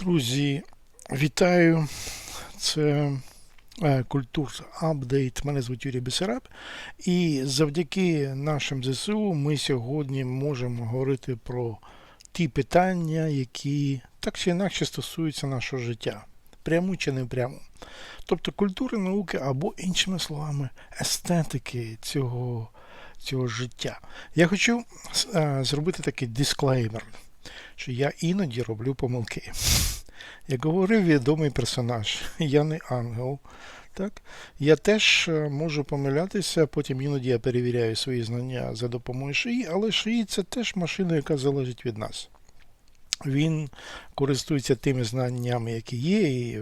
Друзі, вітаю. Це е, Культур Апдейт. Мене звуть Юрій Бесараб. І завдяки нашим ЗСУ ми сьогодні можемо говорити про ті питання, які так чи інакше стосуються нашого життя. Пряму чи не пряму. Тобто культури, науки або, іншими словами, естетики цього, цього життя. Я хочу е, зробити такий дисклеймер, що я іноді роблю помилки. Як говорив відомий персонаж, я не ангел. Так? Я теж е, можу помилятися, потім іноді я перевіряю свої знання за допомогою шиї, але шиї це теж машина, яка залежить від нас. Він користується тими знаннями, які є, і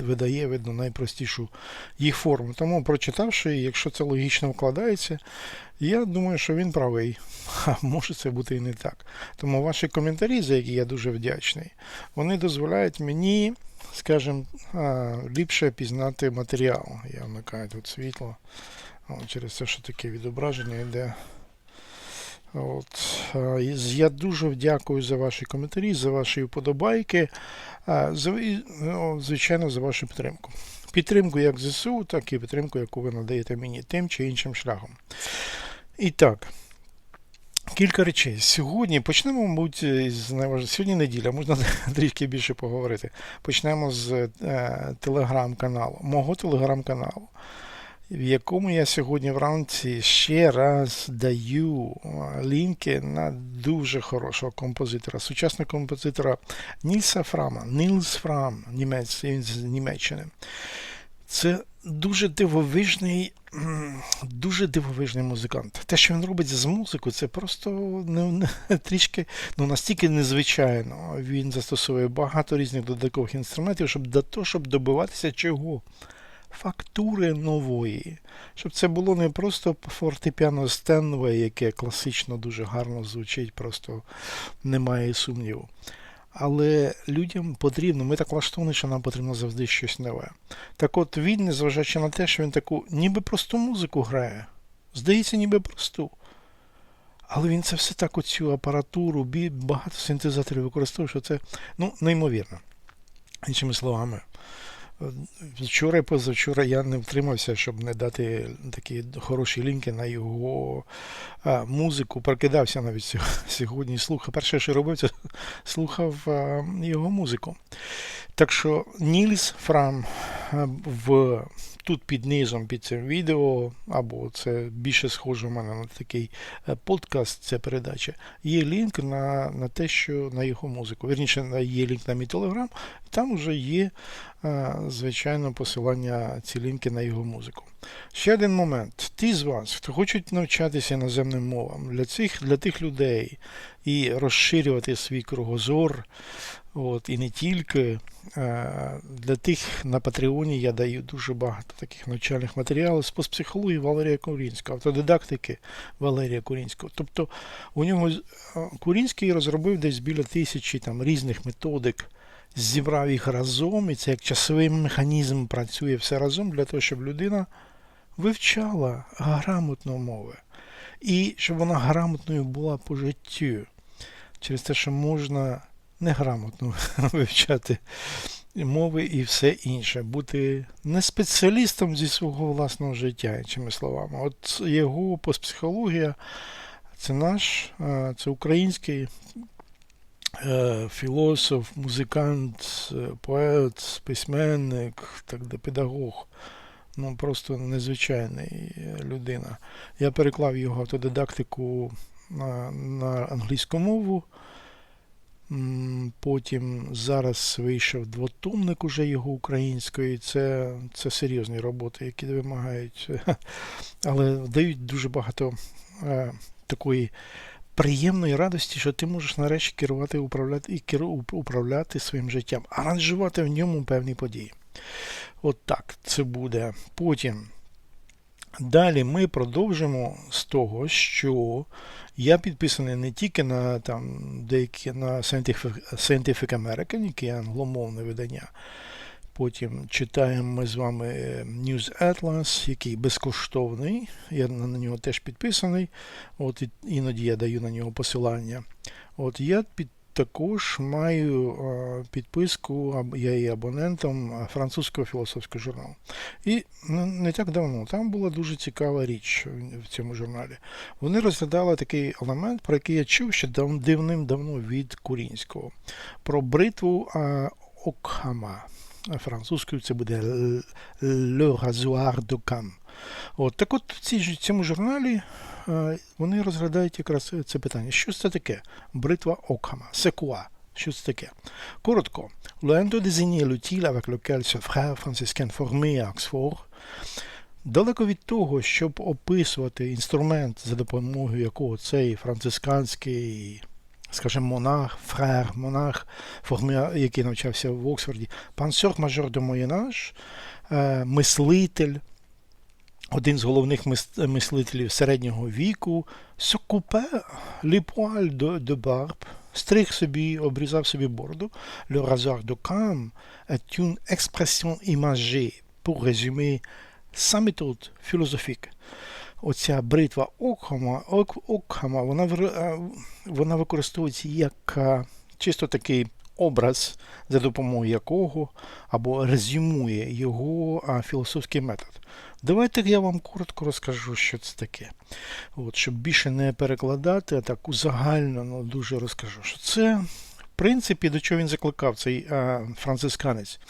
видає, видно, найпростішу їх форму. Тому, прочитавши, якщо це логічно вкладається, я думаю, що він правий. А може це бути і не так. Тому ваші коментарі, за які я дуже вдячний, вони дозволяють мені, скажімо, ліпше пізнати матеріал. Я вмикаю тут світло. Через те, що таке відображення йде. От. Я дуже дякую за ваші коментарі, за ваші вподобайки, ну, звичайно, за вашу підтримку. Підтримку як ЗСУ, так і підтримку, яку ви надаєте мені тим чи іншим шляхом. І так, кілька речей. Сьогодні почнемо, мабуть, з. Сьогодні неділя, можна трішки більше поговорити. Почнемо з е, телеграм-каналу, мого телеграм-каналу в якому я сьогодні вранці ще раз даю лінки на дуже хорошого композитора, сучасного композитора Нільса Фрама, Нілс Фрам, німець, з Німеччини. Це дуже дивовижний, дуже дивовижний музикант. Те, що він робить з музикою, це просто не, не, трішки ну, настільки незвичайно. Він застосовує багато різних додаткових інструментів, щоб до того, щоб добиватися чого фактури нової, щоб це було не просто фортепіано Стенвей, яке класично дуже гарно звучить, просто немає сумніву. Але людям потрібно, ми так влаштовані, що нам потрібно завжди щось нове. Так от він, незважаючи на те, що він таку ніби просту музику грає, здається, ніби просту. Але він це все так оцю апаратуру, багато синтезаторів використовує, що це ну, неймовірно. Іншими словами, Вчора і позавчора я не втримався, щоб не дати такі хороші лінки на його а, музику. Прокидався навіть сьогодні. Слухав. Перше, що робив, це слухав а, його музику. Так що Нільс Фрам в тут під низом під цим відео, або це більше схоже в мене на такий е, подкаст, ця передача, є лінк на на те, що на його музику. Вірніше, є лінк на мій телеграм, там вже є, е, звичайно, посилання ці лінки на його музику. Ще один момент. Ті з вас, хто хочуть навчатися іноземним мовам, для цих, для тих людей і розширювати свій кругозор, От, І не тільки е, для тих на Патреоні я даю дуже багато таких навчальних матеріалів з Валерія Курінського, автодидактики Валерія Курінського. Тобто у нього е, Курінський розробив десь біля тисячі там, різних методик, зібрав їх разом, і це як часовий механізм працює все разом для того, щоб людина вивчала грамотно мови. І щоб вона грамотною була по життю. Через те, що можна неграмотно вивчати мови і все інше, бути не спеціалістом зі свого власного життя, іншими словами. От його постпсихологія це наш, це український е, філософ, музикант, е, поет, письменник, так де, педагог. Ну, просто незвичайний людина. Я переклав його автодидактику на, на англійську мову. Потім зараз вийшов двотомник уже його української. Це це серйозні роботи, які вимагають, але дають дуже багато е, такої приємної радості, що ти можеш нарешті керувати управляти і керу, управляти своїм життям, аранжувати в ньому певні події. От так це буде. Потім. Далі ми продовжимо з того, що я підписаний не тільки на там деякі на Scientific, Scientific American, яке англомовне видання. Потім читаємо ми з вами News Atlas, який безкоштовний. Я на нього теж підписаний. От Іноді я даю на нього посилання. От Я під, також маю підписку, я є абонентом французького філософського журналу. І не, так давно там була дуже цікава річ в цьому журналі. Вони розглядали такий елемент, про який я чув ще дав, давним-давно від Курінського, про бритву Окхама. Французькою це буде «Le rasoir de Cam». От, так от в цьому журналі е, вони розглядають якраз це питання. Що це таке? Бритва Окхама. Секуа. Що це таке? Коротко. De désigner l'outil avec lequel ce frère franciscain formé далеко від того, щоб описувати інструмент, за допомогою якого цей францисканський, скажімо, монах, фрер, монах, формі, який навчався в Оксфорді, пансер мажор de Moyen-Âge, е, мислитель, один з головних мислителів середнього віку, les poils de, de стриг собі, обрізав собі бороду. Le rasoir de Cam est une expression imagée pour résumer sa méthode philosophique. Оця бритва Окхама, Ок, Окхама вона, вона використовується як чисто такий образ, за допомогою якого або резюмує його а, філософський метод. Давайте я вам коротко розкажу, що це таке. От, щоб більше не перекладати, а так узагальнено дуже розкажу, що це, в принципі, до чого він закликав, цей а, францисканець.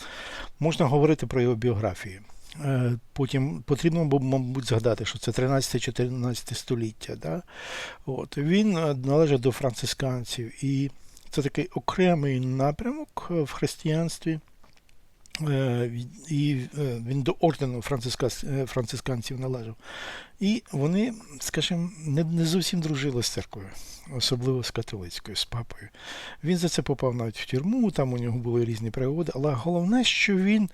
Можна говорити про його біографію. Е, Потім потрібно, бу- мабуть, згадати, що це 13-14 століття. Да? От, він е, належить до францисканців, і це такий окремий напрямок в християнстві. Е, І е, він до ордену е, францисканців належав. І вони, скажімо, не, не зовсім дружили з церквою, особливо з католицькою, з папою. Він за це попав навіть в тюрму, там у нього були різні пригоди. Але головне, що він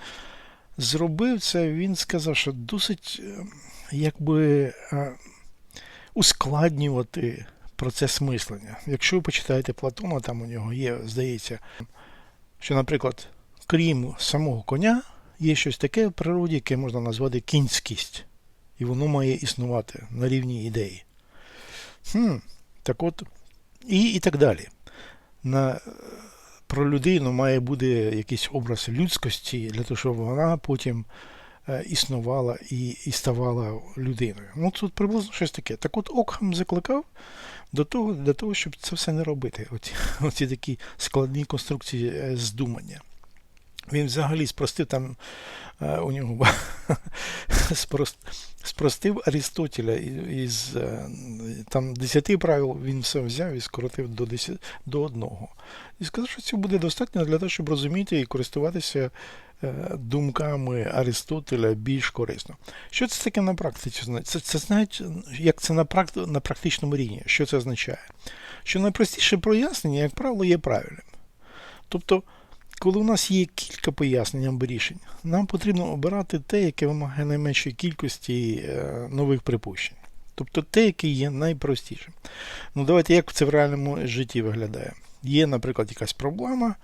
зробив це, він сказав, що досить якби ускладнювати процес мислення. Якщо ви почитаєте Платона, там у нього є, здається, що, наприклад, крім самого коня, є щось таке в природі, яке можна назвати кінськість. І воно має існувати на рівні ідеї. Хм, так от, і, і так далі. На, про людину має бути якийсь образ людськості для того, щоб вона потім існувала і, і ставала людиною. Ну, тут приблизно щось таке. Так от Окхам закликав до того, для того, щоб це все не робити. Оці, оці такі складні конструкції е, здумання. Він взагалі спростив там е, у нього спростив Арістотеля із е, там 10 правил він все взяв і скоротив до 10, до одного. І сказав, що цього буде достатньо для того, щоб розуміти і користуватися е, думками Аристотеля більш корисно. Що це таке на практиці? Це, це знають, як це на, практи, на практичному рівні. Що це означає? Що найпростіше прояснення, як правило, є правильним. Тобто, коли у нас є кілька пояснень або рішень, нам потрібно обирати те, яке вимагає найменшої кількості е, нових припущень. Тобто те, яке є найпростішим. Ну, давайте як це в реальному житті виглядає. Є, наприклад, якась проблема.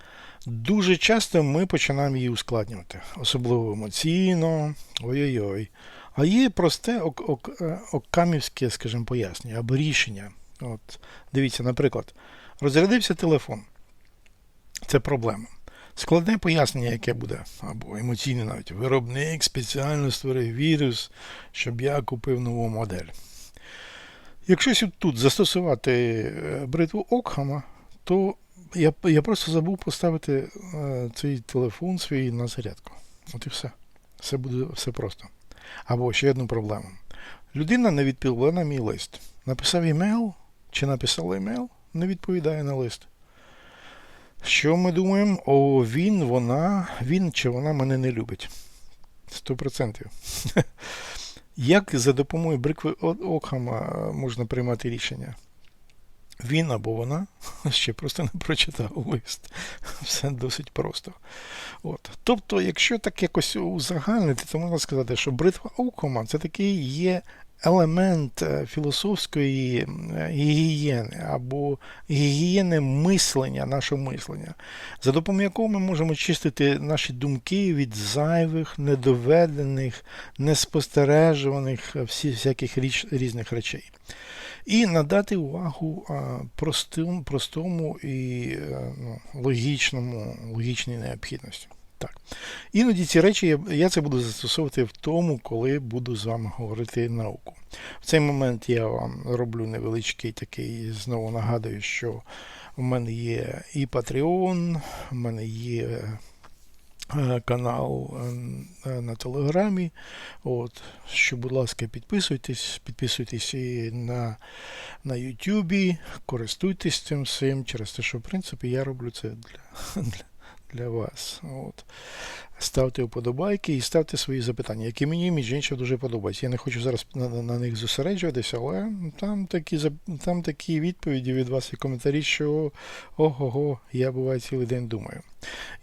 Дуже часто ми починаємо її ускладнювати, особливо емоційно, ой-ой-ой. А є просте е, окамівське, скажімо, пояснення або рішення. От, дивіться, наприклад, розрядився телефон. Це проблема. Складне пояснення, яке буде, або емоційне навіть. Виробник спеціально створив вірус, щоб я купив нову модель. Якщо тут застосувати е, бритву Окхама, то я, я просто забув поставити е, цей телефон свій на зарядку. От і все. Все буде все просто. Або ще одну проблему. Людина не відповіла на мій лист. Написав імейл, чи написала імейл, не відповідає на лист. Що ми думаємо? О, він, вона, він чи вона мене не любить. Сто процентів. Як за допомогою брикви Окхама можна приймати рішення? Він або вона ще просто не прочитав лист. Все досить просто. От. Тобто, якщо так якось узагальнити, то можна сказати, що бритва Окхама це такий є елемент е, філософської е, гігієни або гігієни мислення, нашого мислення, за допомогою якого ми можемо чистити наші думки від зайвих, недоведених, неспостережуваних е, всі, всяких річ, різних речей. і надати увагу а, простим, простому і е, ну, логічному, логічній необхідності. Так. Іноді ці речі я, це буду застосовувати в тому, коли буду з вами говорити науку. В цей момент я вам роблю невеличкий такий, знову нагадую, що в мене є і Patreon, в мене є е, канал е, на Телеграмі. От, що, будь ласка, підписуйтесь, підписуйтесь і на, на Ютубі, користуйтесь цим всім через те, що в принципі я роблю це для, для, для вас. От. Ставте вподобайки і ставте свої запитання, які мені між іншим дуже подобаються. Я не хочу зараз на, на, них зосереджуватися, але там такі, там такі відповіді від вас і коментарі, що ого-го, я буває цілий день думаю.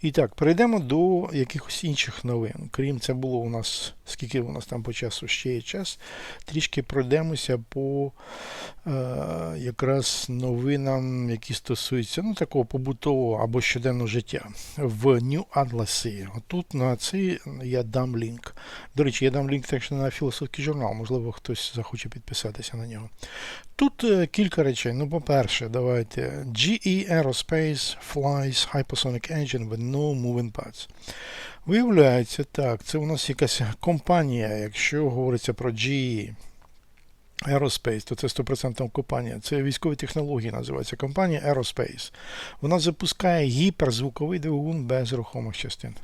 І так, перейдемо до якихось інших новин. Крім це було у нас, скільки у нас там по часу ще є час, трішки пройдемося по е, якраз новинам, які стосуються ну, такого побутового або щоденного життя в New Atlas. Отут на цей я дам лінк. До речі, я дам лінк також на філософський журнал, можливо, хтось захоче підписатися на нього. Тут е, кілька речей. Ну, по-перше, давайте. GE Aerospace flies hypersonic engine with no moving parts. Виявляється, так, це у нас якась компанія, якщо говориться про GE Aerospace, то це 100% компанія. Це військові технології називається компанія Aerospace. Вона запускає гіперзвуковий двигун без рухомих частин.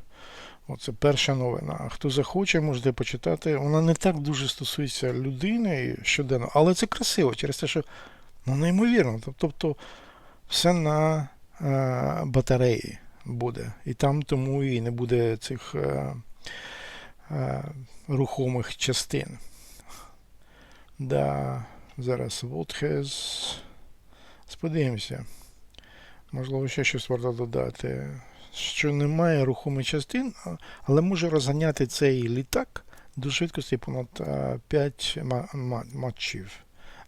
Оце перша новина. Хто захоче, можете почитати. Вона не так дуже стосується людини щоденно, але це красиво через те, що ну, неймовірно. Тобто все на е, батареї буде. І там тому і не буде цих е, е, рухомих частин. Да, зараз has. Сподивимося. Можливо, ще щось варто додати. Що немає рухомих частин, але може розганяти цей літак до швидкості понад 5 ма- ма- матчів.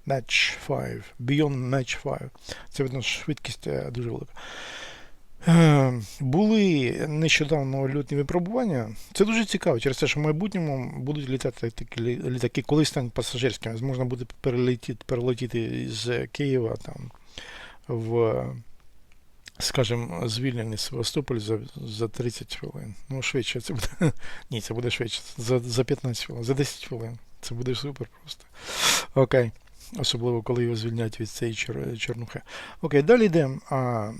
Match 5. Beyond Match 5. Це видно швидкість е, дуже велика. Е, Були нещодавно льотні випробування. Це дуже цікаво, через те, що в майбутньому будуть літати такі літаки, коли стануть пасажирськими. Можна буде перелетіти, перелетіти з Києва там в, скажімо, звільнений Севастополь за, за 30 хвилин. Ну, швидше це буде. Ні, це буде швидше. За, за 15 хвилин, за 10 хвилин. Це буде супер просто. Окей. Особливо, коли його звільнять від цієї чор- чорнухи. Окей, далі йдемо. А,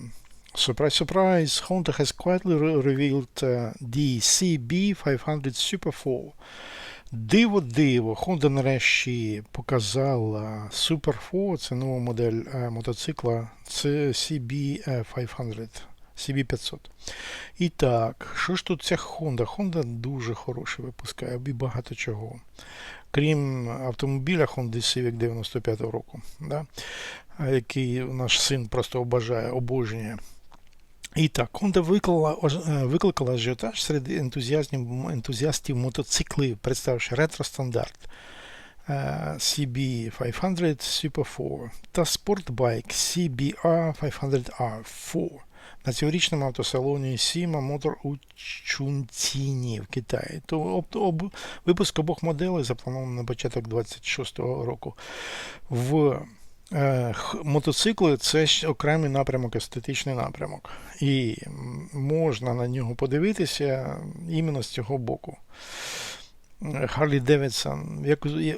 Surprise, surprise, Honda has quietly revealed uh, the CB500 Super 4. Диво, диво, Honda нарешті показала Super 4, це нова модель е, мотоцикла, це CB500. CB500. І так, що ж тут ця Honda? Honda дуже хороше випускає, і багато чого. Крім автомобіля Honda Civic 95 року, да? який наш син просто обажає, обожнює. І так, Honda викликала, викликала ажіотаж серед ентузіастів, мотоциклів, представивши ретро-стандарт е, CB500 Super 4 та спортбайк CBR 500R4 на цьогорічному автосалоні Сіма Мотор у Чунціні в Китаї. То об, об, випуск обох моделей запланований на початок 26-го року. В Мотоцикли це окремий напрямок, естетичний напрямок. І можна на нього подивитися іменно з цього боку. Харлі Девідсон.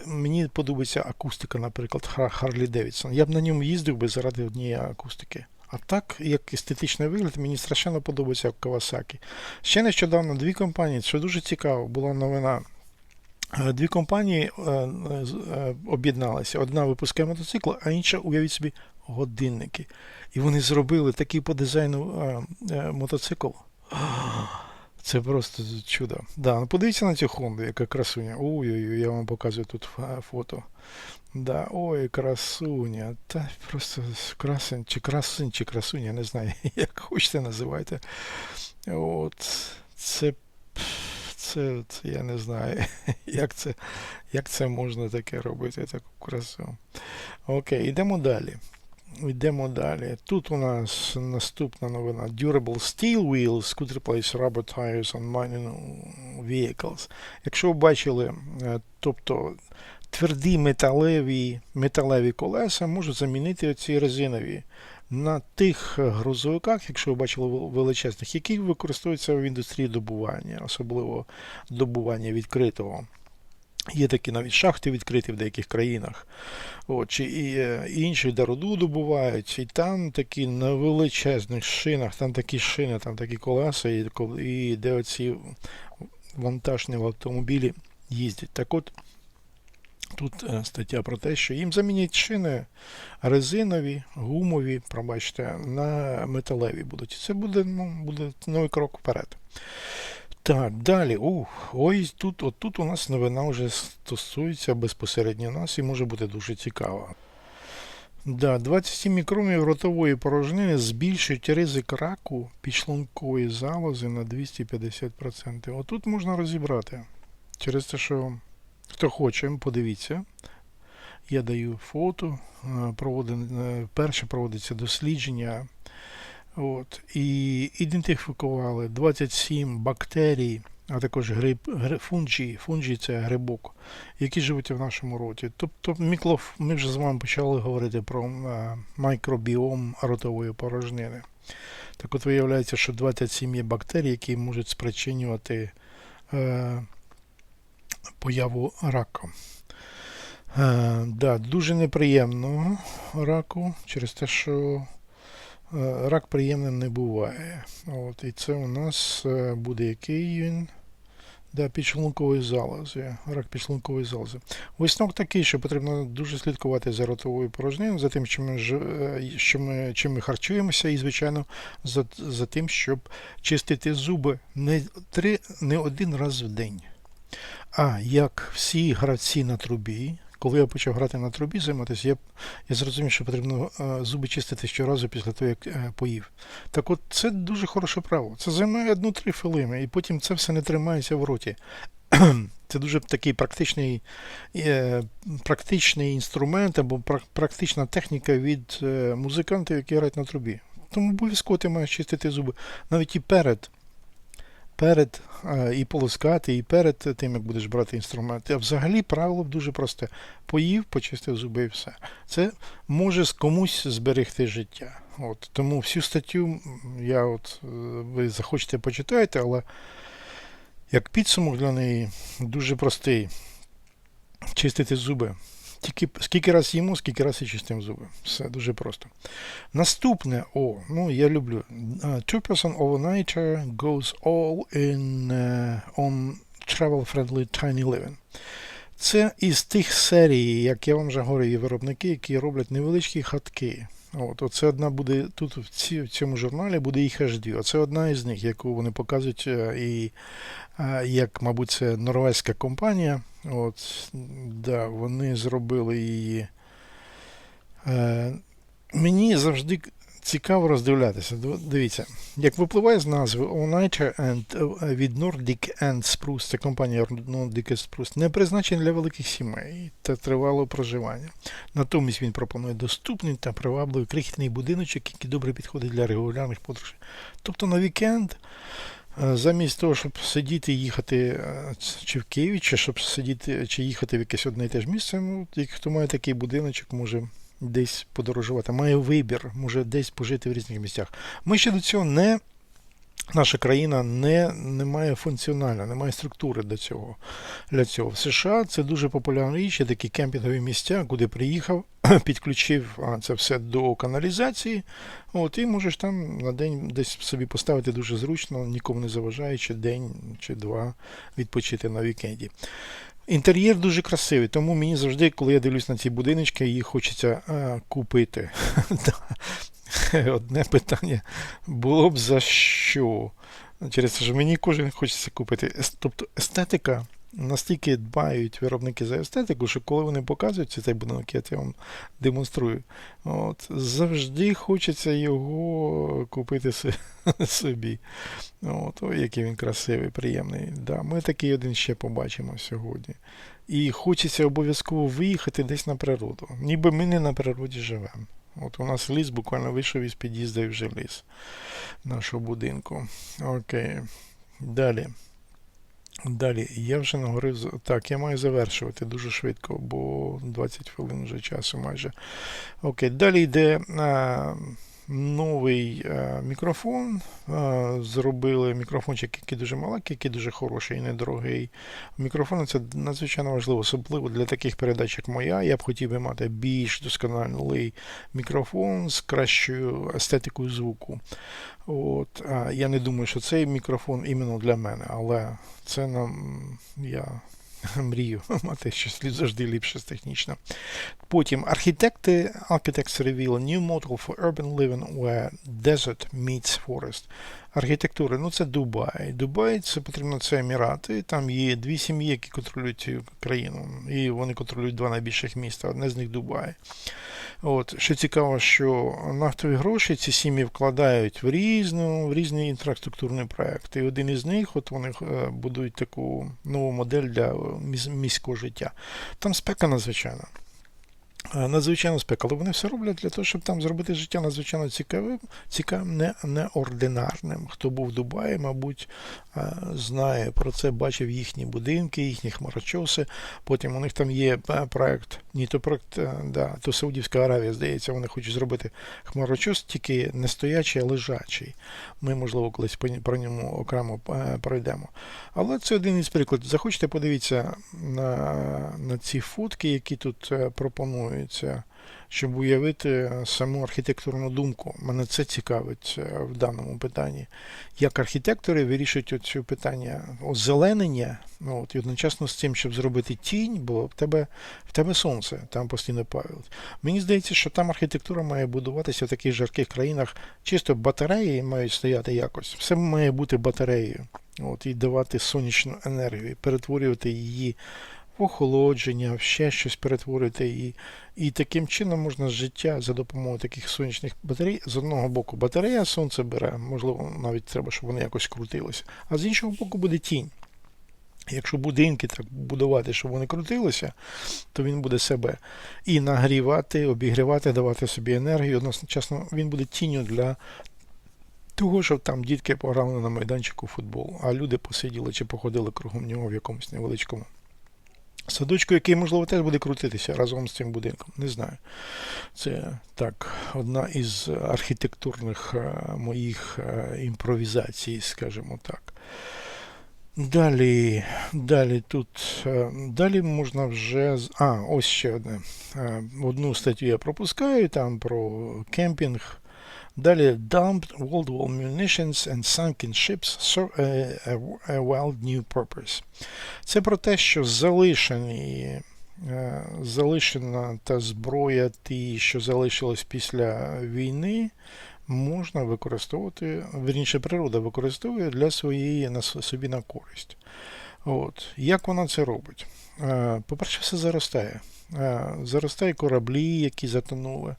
Мені подобається акустика, наприклад, Харлі Девідсон. Я б на ньому їздив би заради однієї акустики. А так, як естетичний вигляд, мені страшенно подобається Kawasaki. Ще нещодавно дві компанії, що дуже цікаво, була новина. Е, Дві компанії е, е, об'єдналися. Одна випускає мотоцикли, а інша, уявіть собі, годинники. І вони зробили такий по дизайну мотоцикл. Це просто чудо. Да, ну подивіться на цю Хонду, яка красуня. Ой-ой-ой, я вам показую тут фото. Да, ой, красуня. Та просто красень, чи красень, чи красуня, не знаю, як хочете називайте. От, це, це, це я не знаю, як це, як це можна таке робити, таку красу. Окей, йдемо далі. Йдемо далі. Тут у нас наступна новина. Durable steel wheels could replace rubber tires on mining vehicles. Якщо ви бачили, е, тобто тверді металеві, металеві колеса можуть замінити оці резинові на тих грузовиках, якщо ви бачили величезних, які використовуються в індустрії добування, особливо добування відкритого. Є такі навіть шахти відкриті в деяких країнах. От, чи і, е, інші де руду добувають, і там такі на величезних шинах, там такі шини, там такі колеса, і, і де оці вантажні автомобілі їздять. Так от, тут е, стаття про те, що їм замінять шини резинові, гумові, пробачте, на металеві будуть. Це буде, ну, буде новий крок вперед. Так, далі. Ух, ось тут, от тут у нас новина вже стосується безпосередньо нас і може бути дуже цікава. Да, 27 мікромів ротової порожнини збільшують ризик раку підшлункової залози на 250%. Отут можна розібрати. Через те, що хто хоче, подивіться. Я даю фото. е, е, Перше проводиться дослідження. От, і ідентифікували 27 бактерій, а також гриб, гри, фунджі, фунджі це грибок, які живуть в нашому роті. Тобто міклоф, ми вже з вами почали говорити про е, мікробіом ротової порожнини. Так от виявляється, що 27 є бактерій, які можуть спричинювати появу раку. Е, да, дуже неприємного раку через те, що е, рак приємним не буває. От, і це у нас е, буде який він? Да, підшлункової залози. Рак підшлункової залози. Висновок такий, що потрібно дуже слідкувати за ротовою порожниною, за тим, чим ми, е, що ми, чим ми харчуємося, і, звичайно, за, за тим, щоб чистити зуби не, три, не один раз в день. А як всі гравці на трубі, коли я почав грати на трубі займатися, я, я зрозумів, що потрібно е, зуби чистити щоразу після того, як е, поїв. Так от це дуже хороше правило. Це займає одну-три хвилини, і потім це все не тримається в роті. Це дуже такий практичний, е, практичний інструмент або пра- практична техніка від музикантів, які грають на трубі. Тому обов'язково ти маєш чистити зуби навіть і перед перед е, і полоскати, і перед тим, як будеш брати інструмент. А взагалі правило дуже просте. Поїв, почистив зуби і все. Це може комусь зберегти життя. От, тому всю статтю я от, е, ви захочете почитаєте, але як підсумок для неї дуже простий. Чистити зуби. Тільки скільки раз їмо, скільки раз і чистимо зуби. Все дуже просто. Наступне, о, ну я люблю. Two-person overnighter goes all in uh, on travel-friendly tiny living. Це із тих серій, як я вам вже говорив, виробники, які роблять невеличкі хатки. От, оце одна буде тут в, ці, в цьому журналі буде їх дві. Оце одна із них, яку вони показують, е, і е, як, мабуть, це норвезька компанія. От, да, вони зробили її. Е, мені завжди цікаво роздивлятися. Дивіться, як випливає з назви All Nighter and, е, від Nordic and Spruce, це компанія Nordic and Spruce, не призначений для великих сімей та тривалого проживання. Натомість він пропонує доступний та привабливий крихітний будиночок, який добре підходить для регулярних подорожей. Тобто на вікенд, замість того, щоб сидіти і їхати е, чи в Києві, чи щоб сидіти, чи їхати в якесь одне і те ж місце, ну, хто має такий будиночок, може десь подорожувати, має вибір, може десь пожити в різних місцях. Ми ще до цього не. Наша країна не, не має функціонально, не має структури до цього. Для цього. В США це дуже популярна річ, є такі кемпінгові місця, куди приїхав, підключив це все до каналізації. От, і можеш там на день десь собі поставити дуже зручно, нікому не заважаючи день чи два відпочити на вікенді. Інтер'єр дуже красивий, тому мені завжди, коли я дивлюсь на ці будиночки, їх хочеться а, купити. Одне питання було б за що? Через те, що мені кожен хочеться купити. Тобто естетика настільки дбають виробники за естетику, що коли вони показують цей будинок, я вам демонструю. От, завжди хочеться його купити собі. От, ой, який він красивий, приємний. Да, ми такий один ще побачимо сьогодні. І хочеться обов'язково виїхати десь на природу. Ніби ми не на природі живемо. От у нас ліс буквально вийшов із під'їзду і вже ліс нашого будинку. Окей. Далі. Далі, я вже наговорив. Так, я маю завершувати дуже швидко, бо 20 хвилин вже часу майже. Окей, далі йде е, новий е, мікрофон. Е, зробили мікрофончик, який дуже маленький, який дуже хороший і недорогий. Мікрофон це надзвичайно важливо, особливо для таких передач, як моя. Я б хотів би мати більш досконалий мікрофон з кращою естетикою звуку. От, а, я не думаю, що цей мікрофон іменно для мене, але це нам я мрію мати щось завжди ліпше технічно. Потім архітекти Architects reveal new model for urban living where desert meets forest. Архітектури, ну це Дубай. Дубай це потрібно це Емірати. Там є дві сім'ї, які контролюють цю країну. І вони контролюють два найбільших міста. Одне з них Дубай. От, що цікаво, що нафтові гроші ці сім'ї вкладають в різну, в різні інфраструктурні проекти. І один із них, от вони е, будують таку нову модель для міського життя. Там спека надзвичайна. Е, Надзвичайно спека, але вони все роблять для того, щоб там зробити життя надзвичайно цікавим, цікавим, не, неординарним. Хто був в Дубаї, мабуть, е, знає про це, бачив їхні будинки, їхні хмарочоси. Потім у них там є е, проект, ні, то проект, да, то Саудівська Аравія, здається, вони хочуть зробити хмарочос, тільки не стоячий, а лежачий. Ми, можливо, колись про ньому окремо пройдемо. Але це один із прикладів. Захочете подивіться на, на ці фотки, які тут е, пропонуються, щоб уявити саму архітектурну думку. Мене це цікавить е, в даному питанні. Як архітектори вирішують оцю питання озеленення, ну, от, і одночасно з цим, щоб зробити тінь, бо в тебе, в тебе сонце, там постійно палить. Мені здається, що там архітектура має будуватися в таких жарких країнах. Чисто батареї мають стояти якось. Все має бути батареєю. От, і давати сонячну енергію, перетворювати її охолодження, ще щось перетворювати її. І таким чином можна життя за допомогою таких сонячних батарей. З одного боку батарея сонце бере, можливо, навіть треба, щоб вони якось крутилися. А з іншого боку буде тінь. Якщо будинки так будувати, щоб вони крутилися, то він буде себе і нагрівати, обігрівати, давати собі енергію. Одночасно він буде тінню для того, щоб там дітки пограли на майданчику футбол, а люди посиділи чи походили кругом нього в якомусь невеличкому садочку, який, можливо, теж буде крутитися разом з цим будинком. Не знаю. Це так, одна із архітектурних е, моїх е, імпровізацій, скажімо так. Далі, далі тут, е, далі можна вже. А, ось ще одне. Одну статтю я пропускаю, там про кемпінг. Далі dumped World War munitions and sunk in ships serve a, a, a wild new purpose. Це про те, що залишені, е, залишена та зброя, ті, що залишилось після війни, можна використовувати, верніше природа використовує для своєї собі на користь. От. Як вона це робить? Е, По-перше, все заростає. Е, Заростає кораблі, які затонули.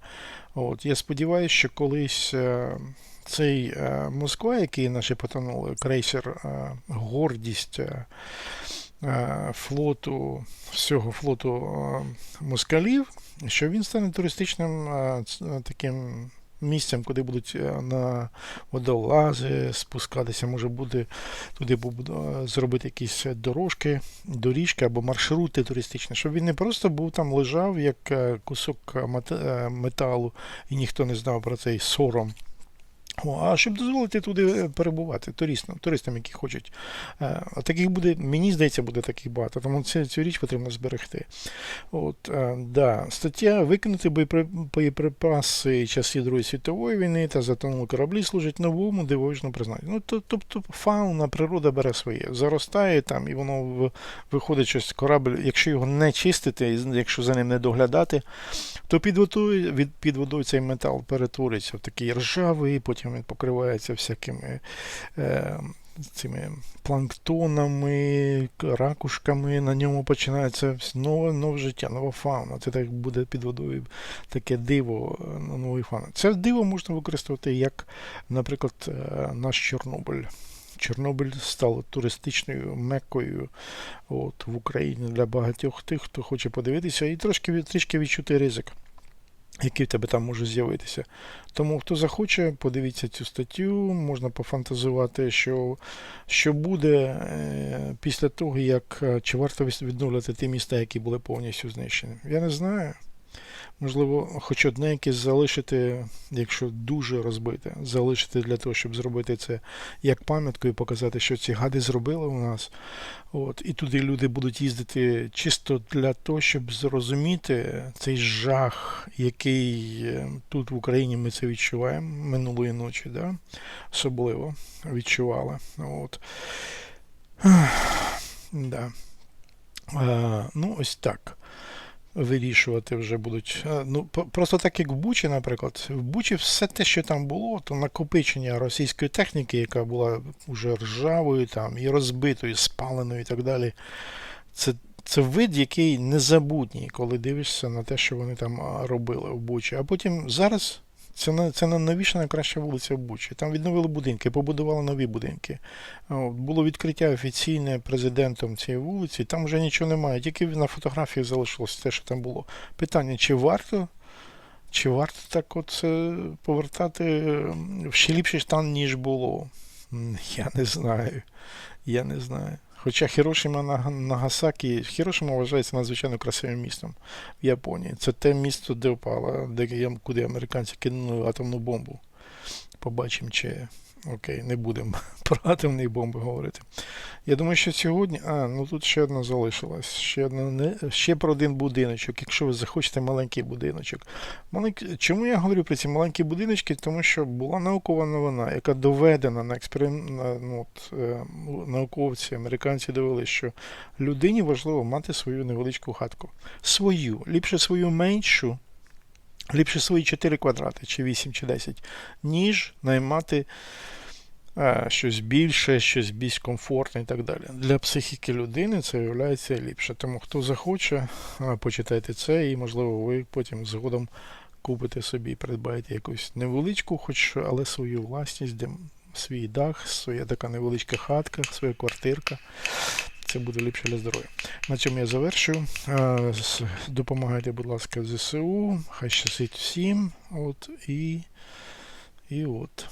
От. Я сподіваюся, що колись е, цей Москва, який наші потонули, крейсер гордість флоту, всього флоту москалів, що він стане туристичним таким місцем, куди будуть е, на водолази спускатися, може буде туди е, зробити якісь дорожки, доріжки або маршрути туристичні, щоб він не просто був там лежав як е, кусок е, мет- е, металу, і ніхто не знав про цей сором. О, а щоб дозволити туди е, перебувати туристам, туристам, які хочуть. Е, А таких буде, мені здається, буде таких багато, тому цю, цю річ потрібно зберегти. От, е, да. Стаття викинути боєприпаси часів Другої світової війни та затонули кораблі служать новому дивовижному призначенню. Ну, то- тобто фауна, природа бере своє. Заростає там, і воно виходить щось корабль, якщо його не чистити, якщо за ним не доглядати, то під водою, від, під водою цей метал перетворюється в такий ржавий, потім він покривається всякими е, цими планктонами, ракушками, на ньому починається нове, нове життя, нова фауна. Це так буде під водою таке диво, е, нової фауни. Це диво можна використовувати як, наприклад, е, наш Чорнобиль. Чорнобиль став туристичною меккою от, в Україні для багатьох тих, хто хоче подивитися і трошки, трішки відчути ризик. Які в тебе там можуть з'явитися. Тому хто захоче, подивіться цю статтю, можна пофантазувати, що, що буде е, після того, як е, чи варто відновлювати ті міста, які були повністю знищені. Я не знаю. Можливо, хоч одне якесь залишити, якщо дуже розбите, залишити для того, щоб зробити це як пам'ятку і показати, що ці гади зробили у нас. От, і туди люди будуть їздити чисто для того, щоб зрозуміти цей жах, який е, тут в Україні ми це відчуваємо минулої ночі, да? особливо відчували. От. Да. Е, ну, ось так. Вирішувати вже будуть. Ну, просто так як в Бучі, наприклад, в Бучі все те, що там було, то накопичення російської техніки, яка була вже ржавою там, і розбитою, спаленою і так далі. Це, це вид, який незабутній, коли дивишся на те, що вони там робили в Бучі. А потім зараз це, на- це на- новіша найкраща вулиця в Бучі. Там відновили будинки, побудували нові будинки. Було відкриття офіційне президентом цієї вулиці, там вже нічого немає, тільки на фотографіях залишилось те, що там було. Питання, чи варто, чи варто так от е, повертати в ще ліпший стан, ніж було? Я не знаю. Я не знаю. Хоча Хірошима Нага- Нагасакі, Хірошима вважається надзвичайно красивим містом в Японії. Це те місто, де впала, де, куди американці кинули атомну бомбу. Побачимо, чи окей, не будемо про атомні бомби говорити. Я думаю, що сьогодні. А, ну тут ще одна залишилась. Ще одна не ще про один будиночок, якщо ви захочете маленький будиночок. Маленький... Чому я говорю про ці маленькі будиночки? Тому що була наукова новина, яка доведена на експерим... ну, от, е, науковці, американці довели, що людині важливо мати свою невеличку хатку. Свою, ліпше свою меншу. Ліпше свої 4 квадрати, чи 8, чи 10, ніж наймати е, щось більше, щось більш комфортне і так далі. Для психіки людини це виявляється ліпше. Тому хто захоче, е, почитайте це, і, можливо, ви потім згодом купите собі, придбаєте якусь невеличку, хоч але свою власність, де свій дах, своя така невеличка хатка, своя квартирка. Це буде ліпше для здоров'я. На цьому я завершую. Е, Допомагайте, будь ласка, ЗСУ. Хай щасить всім. От і, і от.